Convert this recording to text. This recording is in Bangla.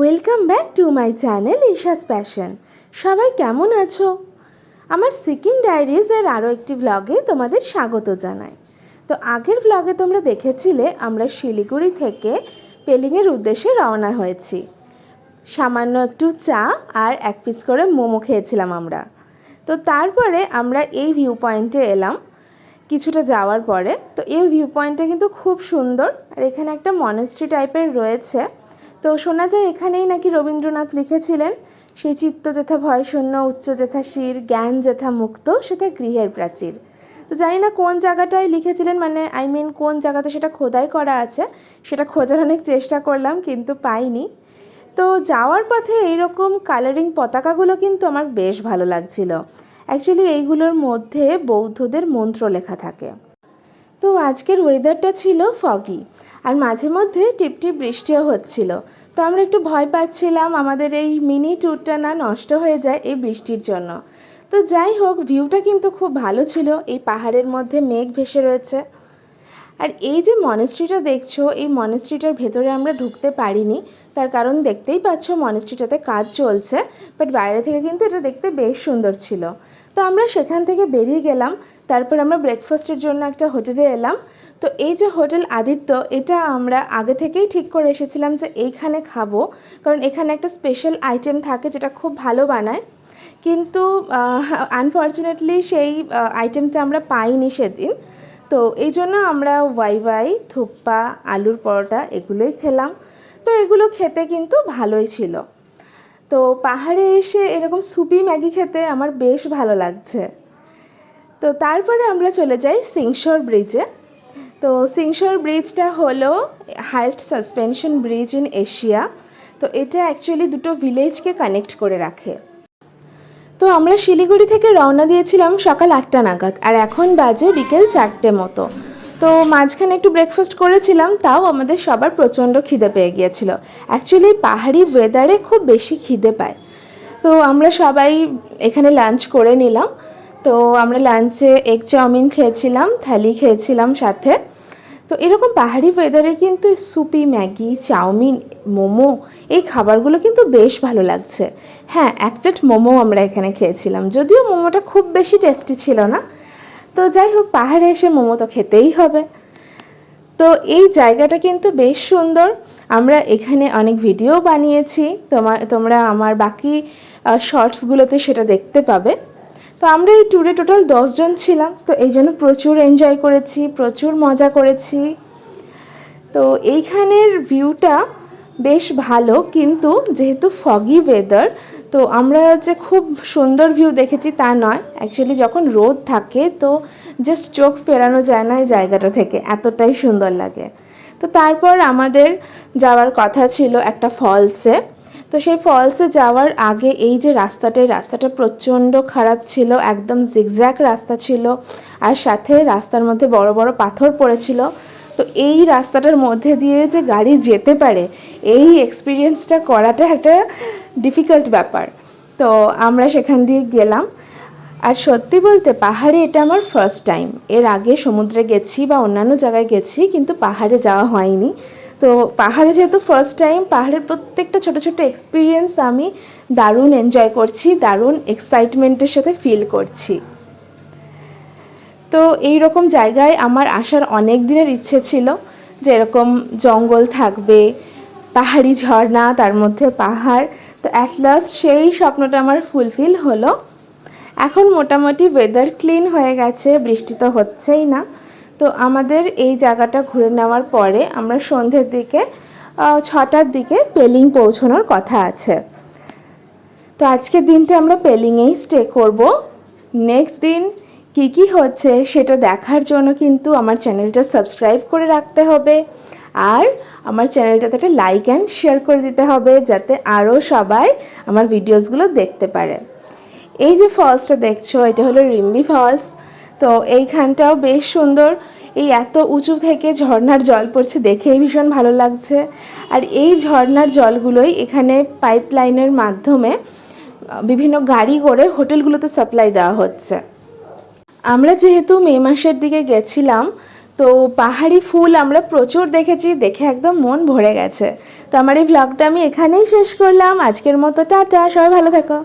Welcome back to my channel Isha's passion সবাই কেমন আছো? আমার সিকিম ডায়েরিজ এর আরও একটি ব্লগে তোমাদের স্বাগত জানাই। তো আগের ব্লগে তোমরা দেখেছিলে, আমরা শিলিগুড়ি থেকে পেলিংয়ের উদ্দেশ্যে রওনা হয়েছি। সামান্য একটু চা আর এক পিস করে মোমো খেয়েছিলাম আমরা। তো তারপরে আমরা এই ভিউ পয়েন্টে এলাম কিছুটা যাওয়ার পরে। তো এই ভিউ পয়েন্টটা কিন্তু খুব সুন্দর আর এখানে একটা মনেস্ট্রি টাইপের রয়েছে। তো শোনা যায় এখানেই নাকি রবীন্দ্রনাথ লিখেছিলেন, সেই চিত্ত যেথা ভয় শূন্য, উচ্চ যেথা শির, জ্ঞান যেথা মুক্ত, সেটা গৃহের প্রাচীর। তো জানি না কোন জায়গাটায় লিখেছিলেন মানে আই মিন কোন জায়গাতে সেটা খোদাই করা আছে, সেটা খোঁজার অনেক চেষ্টা করলাম, কিন্তু পাইনি। তো যাওয়ার পথে এইরকম কালারিং পতাকাগুলো কিন্তু আমার বেশ ভালো লাগছিল। অ্যাকচুয়ালি এইগুলোর মধ্যে বৌদ্ধদের মন্ত্র লেখা থাকে। তো আজকের ওয়েদারটা ছিল ফগি আর মাঝে মধ্যে টিপটিপ বৃষ্টিও হচ্ছিল। তো আমরা একটু ভয় পাচ্ছিলাম, আমাদের এই মিনি ট্যুরটা না নষ্ট হয়ে যায় এই বৃষ্টির জন্য। তো যাই হোক, ভিউটা কিন্তু খুব ভালো ছিল, এই পাহাড়ের মধ্যে মেঘ ভেসে রয়েছে। আর এই যে মনেস্ট্রিটা দেখছ, এই মনেস্ট্রিটার ভেতরে আমরা ঢুকতে পারিনি। তার কারণ দেখতেই পাচ্ছ মনেস্ট্রিটাতে কাজ চলছে, বাট বাইরে থেকে কিন্তু এটা দেখতে বেশ সুন্দর ছিল। তো আমরা সেখান থেকে বেরিয়ে গেলাম, তারপর আমরা ব্রেকফাস্টের জন্য একটা হোটেলে এলাম। তো এই যে হোটেল আদিত্য, এটা আমরা আগে থেকেই ঠিক করে এসেছিলাম যে এইখানে খাব, কারণ এখানে একটা স্পেশাল আইটেম থাকে যেটা খুব ভালো বানায়। কিন্তু আনফর্চুনেটলি সেই আইটেমটা আমরা পাইনি সেদিন। তো এই জন্য আমরা ওয়াই ওয়াই, থুপ্পা, আলুর পরোটা এগুলোই খেলাম। তো এগুলো খেতে কিন্তু ভালোই ছিল। তো পাহাড়ে এসে এরকম সুপি ম্যাগি খেতে আমার বেশ ভালো লাগছে। তো তারপরে আমরা চলে যাই সিংশর ব্রিজে। তো সিংশর ব্রিজটা হলো highest suspension bridge in Asia তো এটা অ্যাকচুয়ালি দুটো ভিলেজকে কানেক্ট করে রাখে। তো আমরা শিলিগুড়ি থেকে রওনা দিয়েছিলাম সকাল আটটা নাগাদ, আর এখন বাজে বিকেল চারটে মতো। তো মাঝখানে একটু ব্রেকফাস্ট করেছিলাম, তাও আমাদের সবার প্রচণ্ড খিদে পেয়ে গিয়েছিল। অ্যাকচুয়ালি পাহাড়ি ওয়েদারে খুব বেশি খিদে পায়। তো আমরা সবাই এখানে লাঞ্চ করে নিলাম। তো আমরা লাঞ্চে এগ চাউমিন খেয়েছিলাম থালি খেয়েছিলাম সাথে। তো এরকম পাহাড়ি ওয়েদারে কিন্তু সুপি ম্যাগি চাউমিন মোমো এই খাবারগুলো কিন্তু বেশ ভালো লাগছে। হ্যাঁ এক প্লেট মোমো আমরা এখানে খেয়েছিলাম। যদিও মোমোটা খুব বেশি টেস্টি ছিল না। তো যাই হোক, পাহাড়ে এসে মোমো তো খেতেই হবে। তো এই জায়গাটা কিন্তু বেশ সুন্দর। আমরা এখানে অনেক ভিডিও বানিয়েছি। তোমার তোমরা আমার বাকি শর্টসগুলোতে সেটা দেখতে পাবে। তো আমরা এই ট্যুরে টোটাল দশজন ছিলাম, তো এই জন্য প্রচুর এনজয় করেছি, প্রচুর মজা করেছি। তো এইখানের ভিউটা বেশ ভালো, কিন্তু যেহেতু ফগি ওয়েদার তো আমরা যে খুব সুন্দর ভিউ দেখেছি তা নয়। অ্যাকচুয়ালি যখন রোদ থাকে, তো জাস্ট চোখ ফেরানো যায় না এই জায়গাটা থেকে, এতটাই সুন্দর লাগে। তো তারপর আমাদের যাওয়ার কথা ছিল একটা ফলসে তো সেই ফলসে যাওয়ার আগে এই যে রাস্তাটা এই রাস্তাটা প্রচণ্ড খারাপ ছিল, একদম জিগজ্যাক রাস্তা ছিল আর সাথে রাস্তার মধ্যে বড় বড় পাথর পড়েছিল। তো এই রাস্তাটার মধ্যে দিয়ে যে গাড়ি যেতে পারে, এই এক্সপিরিয়েন্সটা করাটা একটা ডিফিকাল্ট ব্যাপার। তো আমরা সেখান দিয়ে গেলাম। আর সত্যি বলতে পাহাড়ে এটা আমার ফার্স্ট টাইম এর আগে সমুদ্রে গেছি বা অন্যান্য জায়গায় গেছি, কিন্তু পাহাড়ে যাওয়া হয়নি। তো পাহাড়ে যেহেতু ফার্স্ট টাইম পাহাড়ের প্রত্যেকটা ছোট ছোট এক্সপিরিয়েন্স আমি দারুণ এনজয় করছি, দারুণ এক্সাইটমেন্টের সাথে ফিল করছি। তো এই রকম জায়গায় আমার আসার অনেক দিনের ইচ্ছে ছিল যে এরকম জঙ্গল থাকবে, পাহাড়ি ঝর্ণা, তার মধ্যে পাহাড়। তো অ্যাট লাস্ট সেই স্বপ্নটা আমার ফুলফিল হলো। এখন মোটামুটি ওয়েদার ক্লিন হয়ে গেছে, বৃষ্টি তো হচ্ছেই না। তো আমাদের এই জায়গাটা ঘুরে নেওয়ার পরে আমরা সন্ধ্যের দিকে ছটার দিকে পেলিং পৌঁছানোর কথা আছে। তো আজকের দিনটা আমরা পেলিংয়েই স্টে করব। নেক্সট দিন কী কী হচ্ছে সেটা দেখার জন্য কিন্তু আমার চ্যানেলটা সাবস্ক্রাইব করে রাখতে হবে। আর আমার চ্যানেলটাতে একটা লাইক অ্যান্ড শেয়ার করে দিতে হবে যাতে আরও সবাই আমার ভিডিওসগুলো দেখতে পারে। এই যে ফলসটা দেখছ, এটা হলো রিম্বি ফলস তো এইখানটাও বেশ সুন্দর। এই এত উঁচু থেকে ঝর্নার জল পড়ছে দেখেই ভীষণ ভালো লাগছে। আর এই ঝর্নার জলগুলোই এখানে পাইপ লাইনের মাধ্যমে বিভিন্ন গাড়ি করে হোটেলগুলোতে সাপ্লাই দেওয়া হচ্ছে। আমরা যেহেতু মে মাসের দিকে গেছিলাম, তো পাহাড়ি ফুল আমরা প্রচুর দেখেছি, দেখে একদম মন ভরে গেছে। তো আমার এই ব্লগটা আমি এখানেই শেষ করলাম। আজকের মতো টাটা, সবাই ভালো থেকো।